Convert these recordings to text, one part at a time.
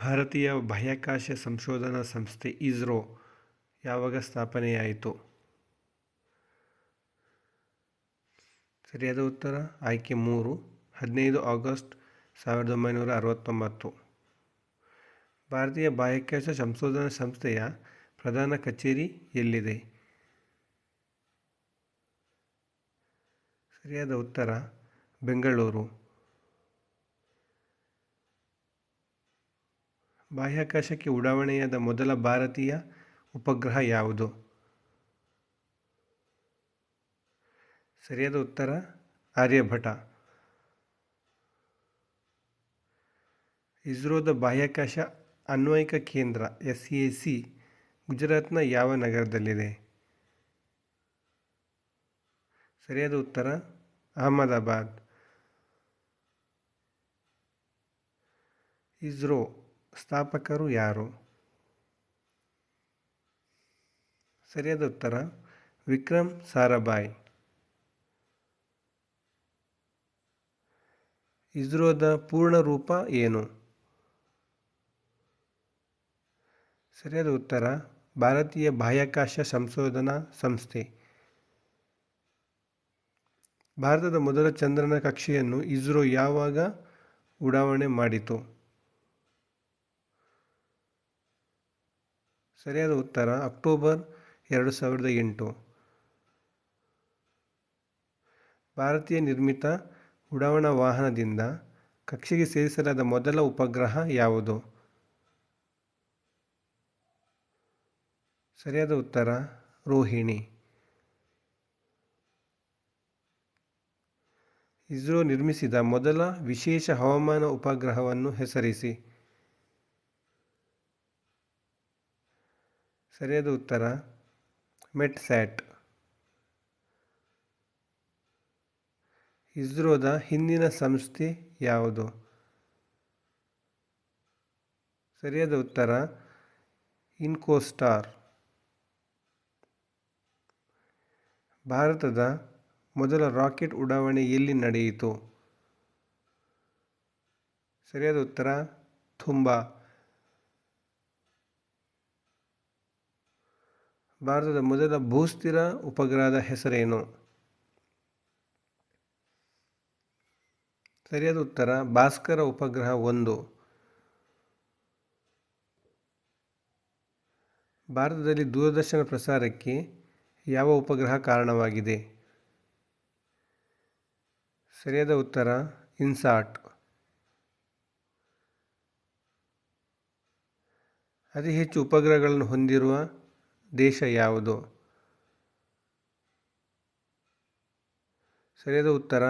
ಭಾರತೀಯ ಬಾಹ್ಯಾಕಾಶ ಸಂಶೋಧನಾ ಸಂಸ್ಥೆ ಇಸ್ರೋ ಯಾವಾಗ ಸ್ಥಾಪನೆಯಾಯಿತು? ಸರಿಯಾದ ಉತ್ತರ? ಆಯ್ಕೆ ಮೂರು. ಹದಿನೈದು ಆಗಸ್ಟ್ ಸಾವಿರದ ಒಂಬೈನೂರ ಅರವತ್ತೊಂಬತ್ತು. ಭಾರತೀಯ ಬಾಹ್ಯಾಕಾಶ ಸಂಶೋಧನಾ ಸಂಸ್ಥೆಯ ಪ್ರಧಾನ ಕಚೇರಿ ಎಲ್ಲಿದೆ? ಸರಿಯಾದ ಉತ್ತರ? ಬೆಂಗಳೂರು. ಬಾಹ್ಯಾಕಾಶಕ್ಕೆ ಉಡಾವಣೆಯಾದ ಮೊದಲ ಭಾರತೀಯ ಉಪಗ್ರಹ ಯಾವುದು? ಸರಿಯಾದ ಉತ್ತರ, ಆರ್ಯಭಟ. ಇಸ್ರೋದ ಬಾಹ್ಯಾಕಾಶ ಅನ್ವಯಿಕ ಕೇಂದ್ರ ಎಸ್ ಎ ಸಿ ಗುಜರಾತ್ನ ಯಾವ ನಗರದಲ್ಲಿದೆ? ಸರಿಯಾದ ಉತ್ತರ, ಅಹಮದಾಬಾದ್. ಇಸ್ರೋ ಸ್ಥಾಪಕರು ಯಾರು? ಸರಿಯಾದ ಉತ್ತರ, ವಿಕ್ರಮ್ ಸಾರಾಭಾಯ್. ಇಸ್ರೋದ ಪೂರ್ಣ ರೂಪ ಏನು? ಸರಿಯಾದ ಉತ್ತರ, ಭಾರತೀಯ ಬಾಹ್ಯಾಕಾಶ ಸಂಶೋಧನಾ ಸಂಸ್ಥೆ. ಭಾರತದ ಮೊದಲ ಚಂದ್ರನ ಕಕ್ಷೆಯನ್ನು ಇಸ್ರೋ ಯಾವಾಗ ಉಡಾವಣೆ ಮಾಡಿತು? ಸರಿಯಾದ ಉತ್ತರ, ಅಕ್ಟೋಬರ್ ಎರಡು ಸಾವಿರದ ಎಂಟು. ಭಾರತೀಯ ನಿರ್ಮಿತ ಉಡಾವಣಾ ವಾಹನದಿಂದ ಕಕ್ಷೆಗೆ ಸೇರಿಸಲಾದ ಮೊದಲ ಉಪಗ್ರಹ ಯಾವುದು? ಸರಿಯಾದ ಉತ್ತರ, ರೋಹಿಣಿ. ಇಸ್ರೋ ನಿರ್ಮಿಸಿದ ಮೊದಲ ವಿಶೇಷ ಹವಾಮಾನ ಉಪಗ್ರಹವನ್ನು ಹೆಸರಿಸಿ. ಸರಿಯಾದ ಉತ್ತರ ಮೆಟ್ ಸ್ಯಾಟ್ ಇಸ್ರೋದ ಹಿಂದಿನ ಸಂಸ್ಥೆ ಯಾವುದು? ಸರಿಯಾದ ಉತ್ತರ, ಇನ್ಕೋಸ್ಟಾರ್. ಭಾರತದ ಮೊದಲ ರಾಕೆಟ್ ಉಡಾವಣೆ ಎಲ್ಲಿ ನಡೆಯಿತು? ಸರಿಯಾದ ಉತ್ತರ, ತುಂಬಾ. ಭಾರತದ ಮೊದಲ ಭೂಸ್ಥಿರ ಉಪಗ್ರಹದ ಹೆಸರೇನು? ಸರಿಯಾದ ಉತ್ತರ, ಭಾಸ್ಕರ ಉಪಗ್ರಹ ಒಂದು. ಭಾರತದಲ್ಲಿ ದೂರದರ್ಶನ ಪ್ರಸಾರಕ್ಕೆ ಯಾವ ಉಪಗ್ರಹ ಕಾರಣವಾಗಿದೆ? ಸರಿಯಾದ ಉತ್ತರ ಇನ್ಸಾಟ್ ಅತಿ ಹೆಚ್ಚು ಉಪಗ್ರಹಗಳನ್ನು ಹೊಂದಿರುವ ದೇಶ ಯಾವುದು? ಸರಿಯಾದ ಉತ್ತರ,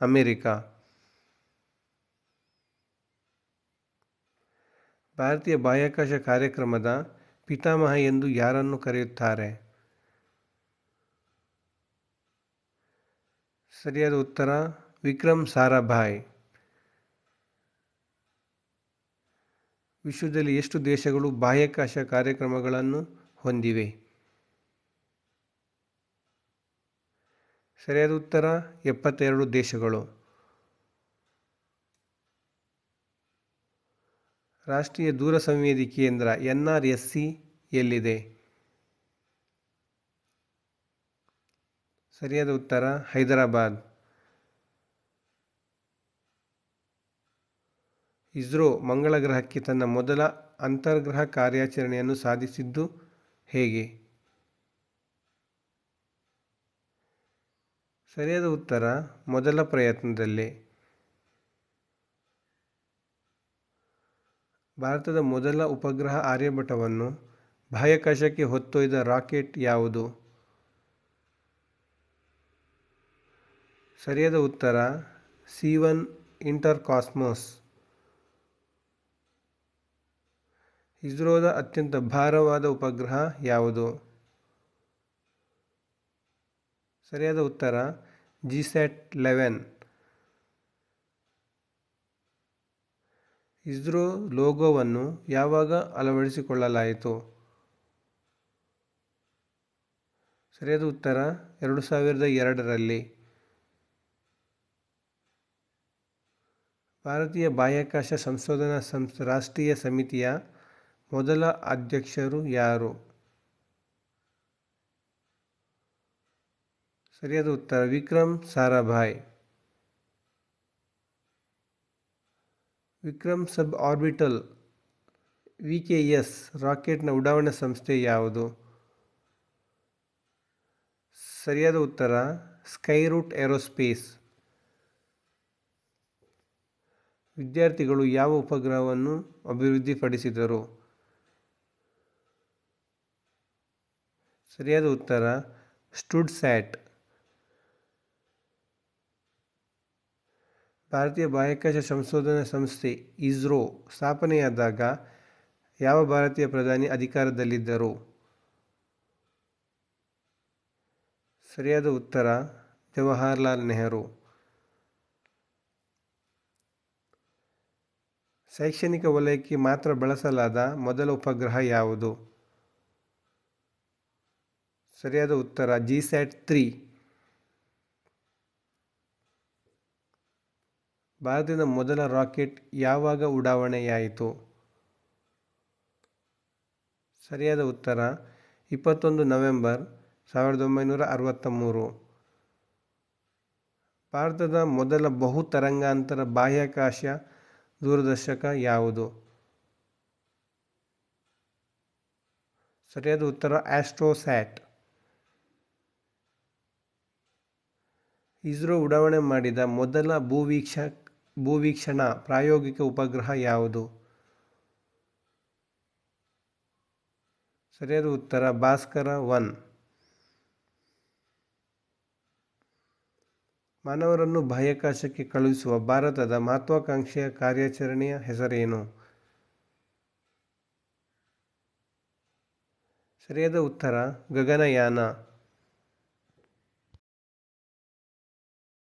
ಅಮೆರಿಕ. ಭಾರತೀಯ ಬಾಹ್ಯಾಕಾಶ ಕಾರ್ಯಕ್ರಮದ ಪಿತಾಮಹ ಎಂದು ಯಾರನ್ನು ಕರೆಯುತ್ತಾರೆ? ಸರಿಯಾದ ಉತ್ತರ, ವಿಕ್ರಮ್ ಸಾರಾಭಾಯ್. ವಿಶ್ವದಲ್ಲಿ ಎಷ್ಟು ದೇಶಗಳು ಬಾಹ್ಯಾಕಾಶ ಕಾರ್ಯಕ್ರಮಗಳನ್ನು ಹೊಂದಿವೆ. ಸರಿಯಾದ ಉತ್ತರ, ಎಪ್ಪತ್ತೆರಡು ದೇಶಗಳು. ರಾಷ್ಟ್ರೀಯ ದೂರ ಸಂವೇದಿ ಕೇಂದ್ರ, ಎನ್ ಆರ್ ಎಸ್ ಸಿ ಎಲ್ಲಿದೆ? ಸರಿಯಾದ ಉತ್ತರ, ಹೈದರಾಬಾದ್. ಇಸ್ರೋ ಮಂಗಳ ಗ್ರಹಕ್ಕೆ ತನ್ನ ಮೊದಲ ಅಂತರ್ಗ್ರಹ ಕಾರ್ಯಾಚರಣೆಯನ್ನು ಸಾಧಿಸಿದ್ದು ಹೇಗೆ? ಸರಿಯಾದ ಉತ್ತರ, ಮೊದಲ ಪ್ರಯತ್ನದಲ್ಲೇ. ಭಾರತದ ಮೊದಲ ಉಪಗ್ರಹ ಆರ್ಯಭಟವನ್ನು ಬಾಹ್ಯಾಕಾಶಕ್ಕೆ ಹೊತ್ತೊಯ್ದ ರಾಕೆಟ್ ಯಾವುದು? ಸರಿಯಾದ ಉತ್ತರ, ಸಿ ಒನ್ ಇಂಟರ್ ಕಾಸ್ಮೋಸ್ ಇಸ್ರೋದ ಅತ್ಯಂತ ಭಾರವಾದ ಉಪಗ್ರಹ ಯಾವುದು? ಸರಿಯಾದ ಉತ್ತರ ಜಿಸ್ಯಾಟ್ ಲೆವೆನ್ ಇಸ್ರೋ ಲೋಗೋವನ್ನು ಯಾವಾಗ ಅಳವಡಿಸಿಕೊಳ್ಳಲಾಯಿತು? ಸರಿಯಾದ ಉತ್ತರ, ಎರಡು ಸಾವಿರದ ಎರಡರಲ್ಲಿ. ಭಾರತೀಯ ಬಾಹ್ಯಾಕಾಶ ಸಂಶೋಧನಾ ಸಂಸ್ ರಾಷ್ಟ್ರೀಯ ಸಮಿತಿಯ ಮೊದಲ ಅಧ್ಯಕ್ಷರು ಯಾರು? ಸರಿಯಾದ ಉತ್ತರ, Vikram Sarabhai. Vikram sub orbital V K S ರಾಕೆಟ್ನ ಉಡಾವಣಾ ಸಂಸ್ಥೆ ಯಾವುದು? ಸರಿಯಾದ ಉತ್ತರ, ಸ್ಕೈರೂಟ್ ಏರೋಸ್ಪೇಸ್. ವಿದ್ಯಾರ್ಥಿಗಳು ಯಾವ ಉಪಗ್ರಹವನ್ನು ಅಭಿವೃದ್ಧಿಪಡಿಸಿದರು? ಸರಿಯಾದ ಉತ್ತರ ಸ್ಟುಡ್ ಸ್ಯಾಟ್ ಭಾರತೀಯ ಬಾಹ್ಯಾಕಾಶ ಸಂಶೋಧನಾ ಸಂಸ್ಥೆ, ಇಸ್ರೋ, ಸ್ಥಾಪನೆಯಾದಾಗ ಯಾವ ಭಾರತೀಯ ಪ್ರಧಾನಿ ಅಧಿಕಾರದಲ್ಲಿದ್ದರು? ಸರಿಯಾದ ಉತ್ತರ, ಜವಾಹರ್ಲಾಲ್ ನೆಹರು. ಶೈಕ್ಷಣಿಕ ವಲಯಕ್ಕೆ ಮಾತ್ರ ಬಳಸಲಾದ ಮೊದಲ ಉಪಗ್ರಹ ಯಾವುದು? ಸರಿಯಾದ ಉತ್ತರ ಜಿ ಸ್ಯಾಟ್ ತ್ರೀ ಭಾರತದ ಮೊದಲ ರಾಕೆಟ್ ಯಾವಾಗ ಉಡಾವಣೆಯಾಯಿತು? ಸರಿಯಾದ ಉತ್ತರ, ಇಪ್ಪತ್ತೊಂದು ನವೆಂಬರ್ ಸಾವಿರದ ಒಂಬೈನೂರ ಅರವತ್ತ ಮೂರು ಭಾರತದ ಮೊದಲ ಬಹು ತರಂಗಾಂತರ ಬಾಹ್ಯಾಕಾಶ ದೂರದರ್ಶಕ ಯಾವುದು? ಸರಿಯಾದ ಉತ್ತರ ಆಸ್ಟ್ರೋಸ್ಯಾಟ್ ಇಸ್ರೋ ಉಡಾವಣೆ ಮಾಡಿದ ಮೊದಲ ಭೂವೀಕ್ಷ, ಭೂವೀಕ್ಷಣ ಪ್ರಾಯೋಗಿಕ ಉಪಗ್ರಹ ಯಾವುದು? ಸರಿಯಾದ ಉತ್ತರ, ಭಾಸ್ಕರ ಒನ್. ಮಾನವರನ್ನು ಬಾಹ್ಯಾಕಾಶಕ್ಕೆ ಕಳುಹಿಸುವ ಭಾರತದ ಮಹತ್ವಾಕಾಂಕ್ಷೆಯ ಕಾರ್ಯಾಚರಣೆಯ ಹೆಸರೇನು? ಸರಿಯಾದ ಉತ್ತರ, ಗಗನಯಾನ.